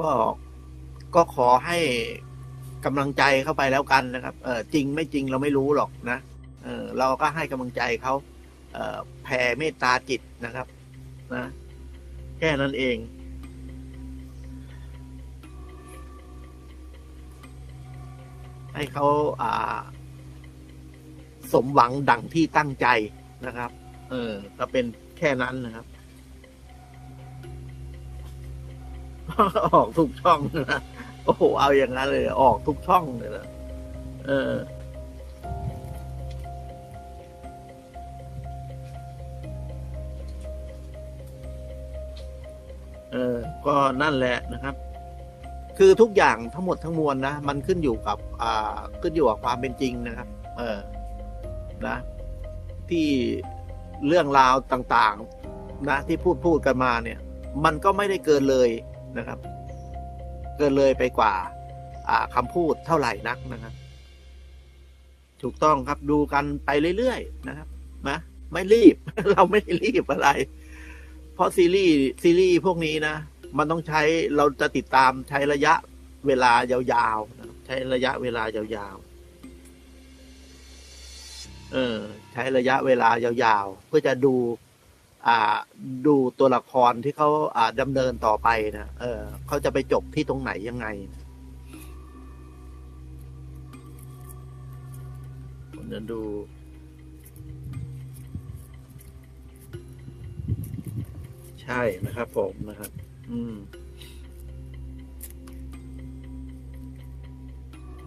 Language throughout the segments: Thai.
ก็ก็ขอให้กำลังใจเข้าไปแล้วกันนะครับ เออจริงไม่จริงเราไม่รู้หรอกนะเออเราก็ให้กำลังใจเขาเออแผ่เมตตาจิตนะครับ นะแค่นั้นเองให้เขาอ่าสมหวังดังที่ตั้งใจนะครับ เออก็เป็นแค่นั้นนะครับ ออกทุกช่องนะโอ้โหเอาอย่างนั้นเลย ออกทุกช่องเลยนะเออเออก็นั่นแหละนะครับ คือทุกอย่างทั้งหมดทั้งมวลนะ มันขึ้นอยู่กับ อ่า ขึ้นอยู่กับความเป็นจริงนะครับ เออ นะ ที่เรื่องราวต่าง ๆ นะ ที่พูดพูดกันมาเนี่ย มันก็ไม่ได้เกินเลย นะครับ เกินเลยไปกว่าอ่าคำพูดเท่าไหร่นักนะครับ ถูกต้องครับดูกันไปเรื่อยๆนะครับนะไม่รีบ เราไม่ได้รีบอะไร เพราะซีรีส์ซีรีส์พวกนี้นะ มันต้องใช้เราจะติดตามใช้ระยะเวลายาวๆนะใช้ระยะเวลายาวๆเออ ใช้ระยะเวลายาวๆเพื่อจะดู ดูตัวละครที่เขาดำเนินต่อไปนะเออเขาจะไปจบที่ตรงไหนยังไงผมจะดูใช่นะครับผมนะครับ อืม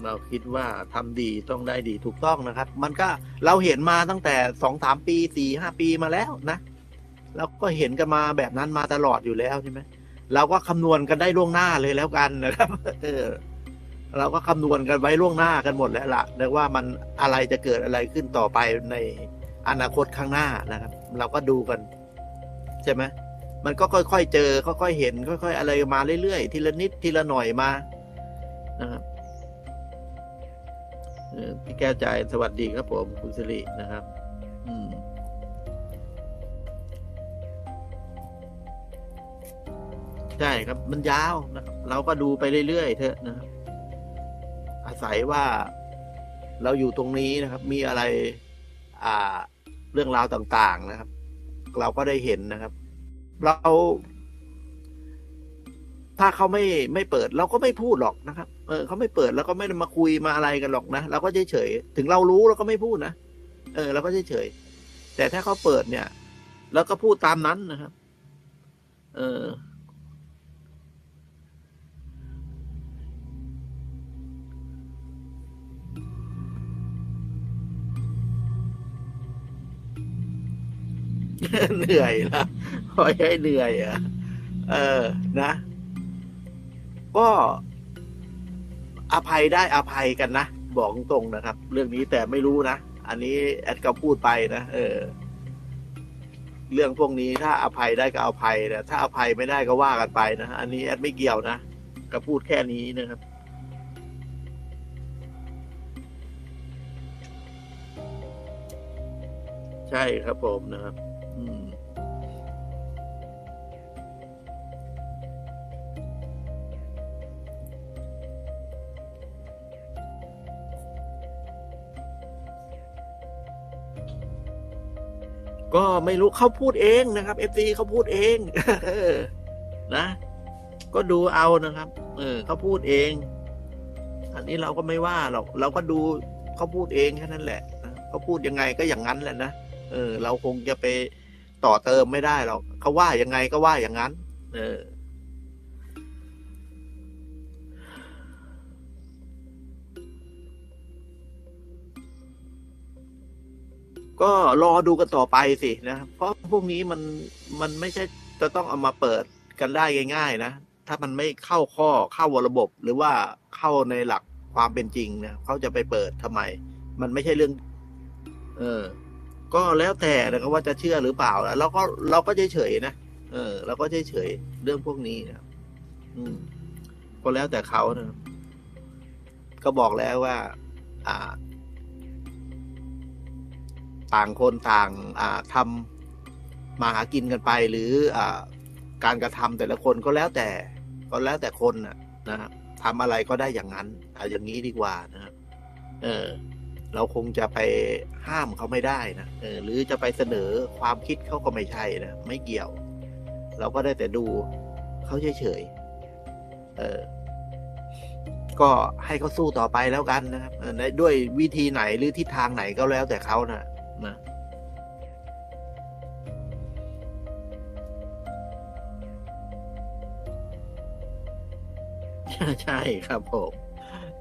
เราคิดว่าทำดีต้องได้ดีถูกต้องนะครับ มันก็เราเห็นมาตั้งแต่สองสามปีสี่ห้าปีมาแล้วนะ เราก็เห็นกันมาแบบนั้นมาตลอดอยู่แล้วใช่ไหมเราก็คำนวณกันได้ล่วงหน้าเลยแล้วกันนะครับเออเราก็คำนวณกันไว้ล่วงหน้ากันหมดแล้วล่ะว่ามันอะไรจะเกิดอะไรขึ้นต่อไปในอนาคตข้างหน้านะครับ เราก็ดูกัน ใช่ไหมมันก็ค่อยๆเจอค่อยๆเห็น ค่อย ๆ อะไรมาเรื่อยๆทีละนิดทีละหน่อยมานะครับเออพี่แก้วใจสวัสดีครับผมคุณสิรินะครับ ใช่ครับ มันยาวนะครับ เราก็ดูไปเรื่อยๆเถอะนะครับ อาศัยว่าเราอยู่ตรงนี้นะครับ มีอะไร อ่า เรื่องราวต่าง ๆ นะครับ เราก็ได้เห็นนะครับ เรา ถ้าเขาไม่ไม่เปิด เราก็ไม่พูดหรอกนะครับ เออเขาไม่เปิด แล้วก็ไม่มาคุยมาอะไรกันหรอกนะเราก็เฉยๆถึงเรารู้เราก็ไม่พูดนะเออเราก็เฉยๆแต่ถ้าเขาเปิดเนี่ยเราก็พูดตามนั้นนะครับ เออ เหนื่อยนะพอให้เหนื่อยอะเออนะ ก็อภัยได้อภัยกันนะ บอกตรงๆนะครับ เรื่องนี้แต่ไม่รู้นะ อันนี้แอดก็พูดไปนะเออ เรื่องพวกนี้ถ้าอภัยได้ก็อภัยนะถ้าอภัยไม่ได้ก็ว่ากันไปนะอันนี้แอดไม่เกี่ยวนะก็พูดแค่นี้นะครับใช่ครับผมนะครับ ก็ไม่รู้เขาพูดเองนะครับเอฟซีเขาพูดเองนะ ก็ดูเอานะครับ เออเขาพูดเอง อันนี้เราก็ไม่ว่าหรอกเราก็ดูเขาพูดเองแค่นั้นแหละเขาพูดยังไงก็อย่างนั้นแหละนะเออ เราคงจะไปต่อเติมไม่ได้หรอกเขาว่ายังไงก็ว่าอย่างนั้น เออ ก็รอดูกันต่อไปสินะ เพราะพวกนี้มันมันไม่ใช่จะต้องเอามาเปิดกันได้ง่าย ๆ นะ ถ้ามันไม่เข้าข้อเข้าระบบ หรือว่าเข้าในหลักความเป็นจริงนะเขาจะไปเปิดทำไม มันไม่ใช่เรื่อง เออ ก็แล้วแต่นะครับว่าจะเชื่อหรือเปล่าแล้วเราก็เราก็เฉยๆนะเออเราก็เฉยๆเรื่องพวกนี้นะอืมก็แล้วแต่เขานะก็บอกแล้วว่า อ่า ต่างคนต่างอ่าทำมาหากินกันไปหรืออการกระทำแต่ละคนก็แล้วแต่ก็แล้วแต่คนนะนะครับทำอะไรก็ได้อย่างนั้นเอาอย่างนี้ดีกว่านะครับเออเราคงจะไปห้ามเขาไม่ได้นะเออหรือจะไปเสนอความคิดเขาก็ไม่ใช่นะไม่เกี่ยว เราก็ได้แต่ดูเขาเฉยๆเออก็ให้เขาสู้ต่อไปแล้วกันนะครับด้วยวิธีไหนหรือทิศทางไหนก็แล้วแต่เขานะ นะใช่ครับผม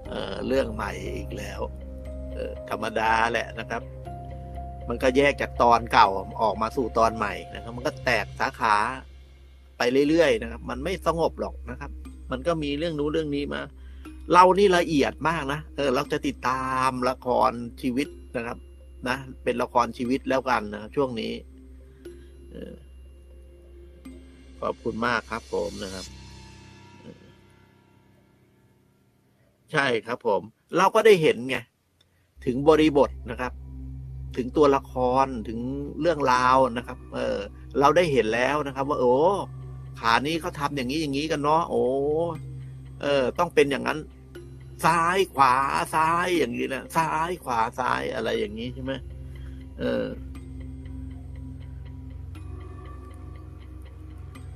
เเรื่องใหม่อีกแล้วธรรมดาแหละนะครับ มันก็แยกจากตอนเก่าออกมาสู่ตอนใหม่นะครับ มันก็แตกสาขาไปเรื่อยๆนะครับ มันไม่สงบหรอกนะครับ มันก็มีเรื่องนู้นเรื่องนี้มา เรานี่ละเอียดมากนะเออเราจะติดตามละครชีวิตนะครับ นะ เป็นละครชีวิตแล้วกันนะช่วงนี้ขอบคุณมากครับผมนะครับ ใช่ครับผม เราก็ได้เห็นไง ถึงบริบทนะครับ ถึงตัวละครถึงเรื่องราวนะครับ เออ เราได้เห็นแล้วนะครับ ว่า โอ้ขานี้เขาทำอย่างนี้อย่างนี้กันเนาะโอ้เออ ต้องเป็นอย่างนั้น ซ้ายขวาซ้ายอย่างนี้นะซ้ายขวาซ้ายอะไรอย่างนี้ใช่ไหมเออ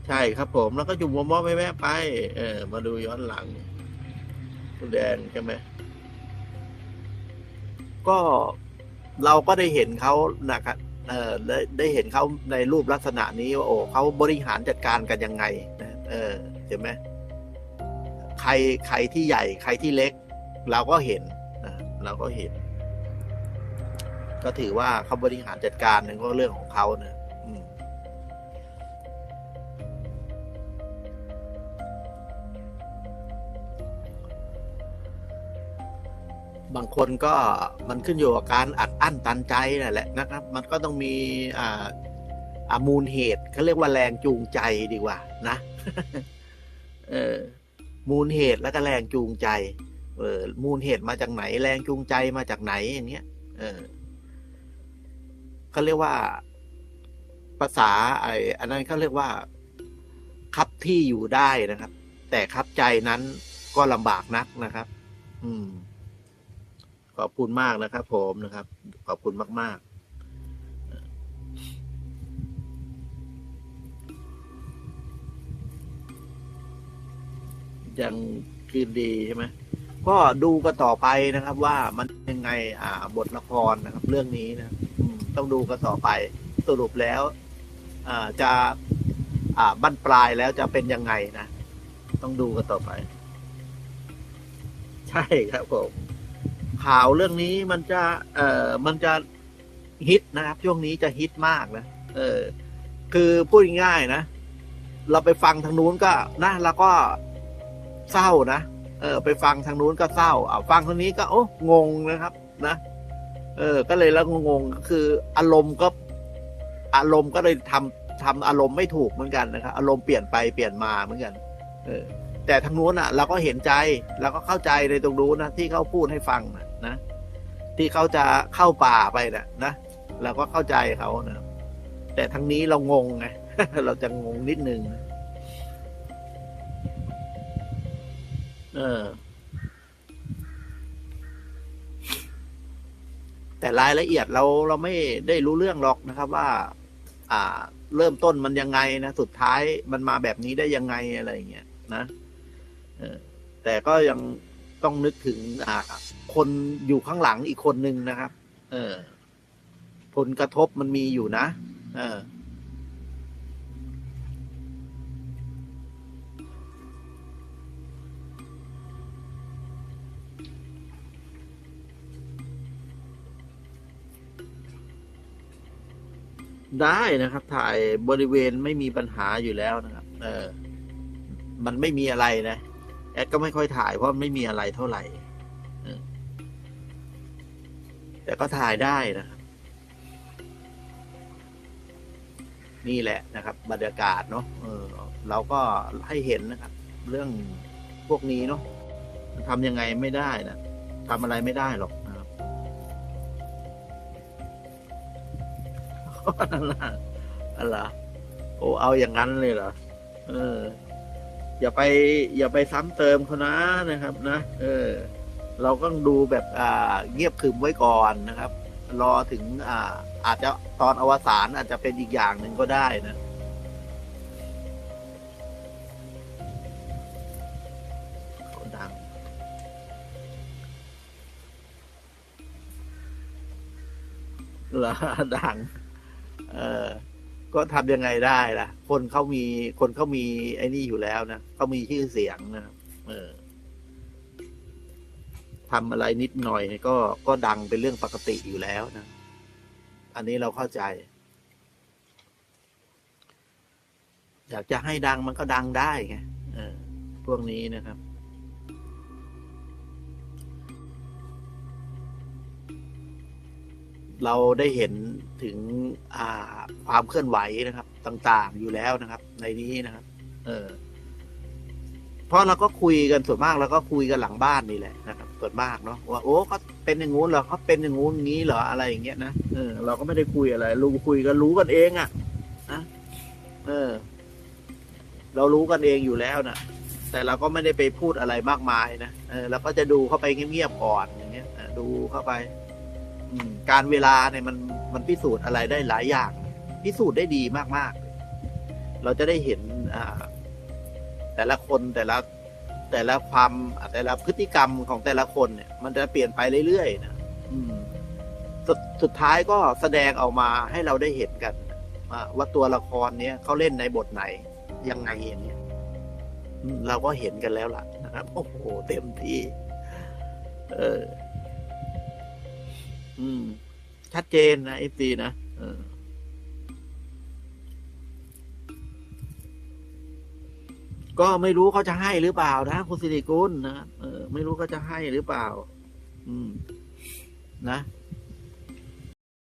ใช่ครับผมแล้วก็จุ่มหัวหม้อแวะๆไป เออ มาดูย้อนหลังคุณแดงใช่ไหมก็เราก็ได้เห็นเขานะครับเออได้ได้เห็นเขาในรูปลักษณะนี้ว่าโอ้เขาบริหารจัดการกันยังไงนะเออใช่ไหม ใครใครที่ใหญ่ใครที่เล็ก เราก็เห็นนะเราก็เห็น ก็ถือว่าเขาบริหารจัดการนั่นก็เรื่องของเขาเนะบางคนก็มันขึ้นอยู่กับการอัดอั้นตันใจนั่นแหละนะครับ มันก็ต้องมีอ่าอามูลเหตุเขาเรียกว่าแรงจูงใจดีกว่า นะ เออ มูลเหตุแล้วก็แรงจูงใจ เออ มูลเหตุมาจากไหน แรงจูงใจมาจากไหนอย่างเงี้ย เออเขาเรียกว่าภาษาไอ้อันนั้นเขาเรียกว่า คับที่อยู่ได้นะครับ แต่คับใจนั้นก็ลำบากนักนะครับ อืม ขอบคุณมากนะครับ ผมนะครับ ขอบคุณมาก ๆ ยังคืนดีใช่ไหมก็ดูกันต่อไปนะครับว่ามันยังไงอ่าบทละครนะครับ เรื่องนี้นะอืมต้องดูกันต่อไปสรุปแล้วอ่าจะอ่าบั้นปลายแล้วจะเป็นยังไงนะ ต้องดูกันต่อไป ใช่ครับผมข่าวเรื่องนี้มันจะ เอ่อมันจะฮิตนะครับ ช่วงนี้จะฮิตมากนะเออ คือพูดง่ายๆนะ เราไปฟังทางนู้นก็นะแล้วก็ เศร้านะเออ ไปฟังทางนู้นก็เศร้าอ่าฟังทางนี้ก็โอ้งงนะครับ นะเออ ก็เลยแล้วงงๆคืออารมณ์ก็ อารมณ์ก็เลยทำทำอารมณ์ไม่ถูกเหมือนกันนะครับ อารมณ์เปลี่ยนไปเปลี่ยนมาเหมือนกัน เออ แต่ทางนู้นอะ เราก็เห็นใจเราก็เข้าใจในตรงนู้นนะที่เขาพูดให้ฟังนะนะที่เขาจะเข้าป่าไปนะนะเราก็เข้าใจเขานะแต่ทางนี้เรางงไงเราจะงงนิดนึงนะ เออ แต่รายละเอียดเราเราไม่ได้รู้เรื่องหรอกนะครับ ว่า อ่า เริ่มต้นมันยังไงนะสุดท้ายมันมาแบบนี้ได้ยังไงอะไรอย่างเงี้ยนะเออ แต่ก็ยังต้องนึกถึง อ่า คนอยู่ข้างหลังอีกคนนึงนะครับ เออ ผลกระทบมันมีอยู่นะเออ ได้นะครับ ถ่ายบริเวณไม่มีปัญหาอยู่แล้วนะครับ เออ มันไม่มีอะไรนะ แอดก็ไม่ค่อยถ่ายเพราะไม่มีอะไรเท่าไหร่แต่ก็ถ่ายได้นะครับ นี่แหละนะครับ บรรยากาศเนาะเออ เราก็ให้เห็นนะครับ เรื่องพวกนี้เนาะทำยังไงไม่ได้นะทำอะไรไม่ได้หรอก อะไรโอ้เอาอย่างนั้นเลยเหรอเออ อย่าไป อย่าไปซ้ำเติมเขานะนะครับ นะเออ เราก็ต้องดูแบบอ่า เงียบขึมไว้ก่อนนะครับ รอถึง อ่า อาจจะตอนอวสานอาจจะเป็นอีกอย่างหนึ่งก็ได้นะเขาดังเหรอดัง เออ ก็ทำยังไงได้ล่ะ คนเขามีคนเขามีไอ้นี่อยู่แล้วนะเขามีชื่อเสียงนะเออทำอะไรนิดหน่อยก็ก็ดังเป็นเรื่องปกติอยู่แล้วนะ อันนี้เราเข้าใจ อยากจะให้ดังมันก็ดังได้ไงเออพวกนี้นะครับ เราได้เห็นถึงความเคลื่อนไหวนะครับ ต่างๆอยู่แล้วนะครับ ในนี้นะครับ เออเพราะเราก็คุยกันส่วนมากเราก็คุยกันหลังบ้านนี่แหละนะครับส่วนมากเนาะว่าโอ้เขาเป็นอย่างงู้นเหรอเขาเป็นอย่างงู้นงี้เหรออะไรอย่างเงี้ยนะเออเราก็ไม่ได้คุยอะไรรู้คุยกันรู้กันเองอะ่ะนะเออ เรารู้กันเองอยู่แล้วนะแต่เราก็ไม่ได้ไปพูดอะไรมากมายนะเออเราก็จะดูเข้าไปเงียบๆก่อนอย่างเงี้ยดูเข้าไป การเวลาเนี่ยมันมันพิสูจน์อะไรได้หลายอย่าง พิสูจน์ได้ดีมากๆ เราจะได้เห็นแต่ละคนแต่ละแต่ละความแต่ละพฤติกรรมของแต่ละคนเนี่ย มันจะเปลี่ยนไปเรื่อยๆนะสสุดท้ายก็แสดงออกมาให้เราได้เห็นกันว่าตัวละครเนี้ยเขาเล่นในบทไหน ยังไงอย่างเงี้ยเราก็เห็นกันแล้วล่ะนะครับโอ้โหเต็มที่ เออ อืม ชัดเจนนะเอฟซีนะเออก็ไม่รู้เขาจะให้หรือเปล่านะคุณสิริกุลนะเออไม่รู้เขาจะให้หรือเปล่า อืม นะ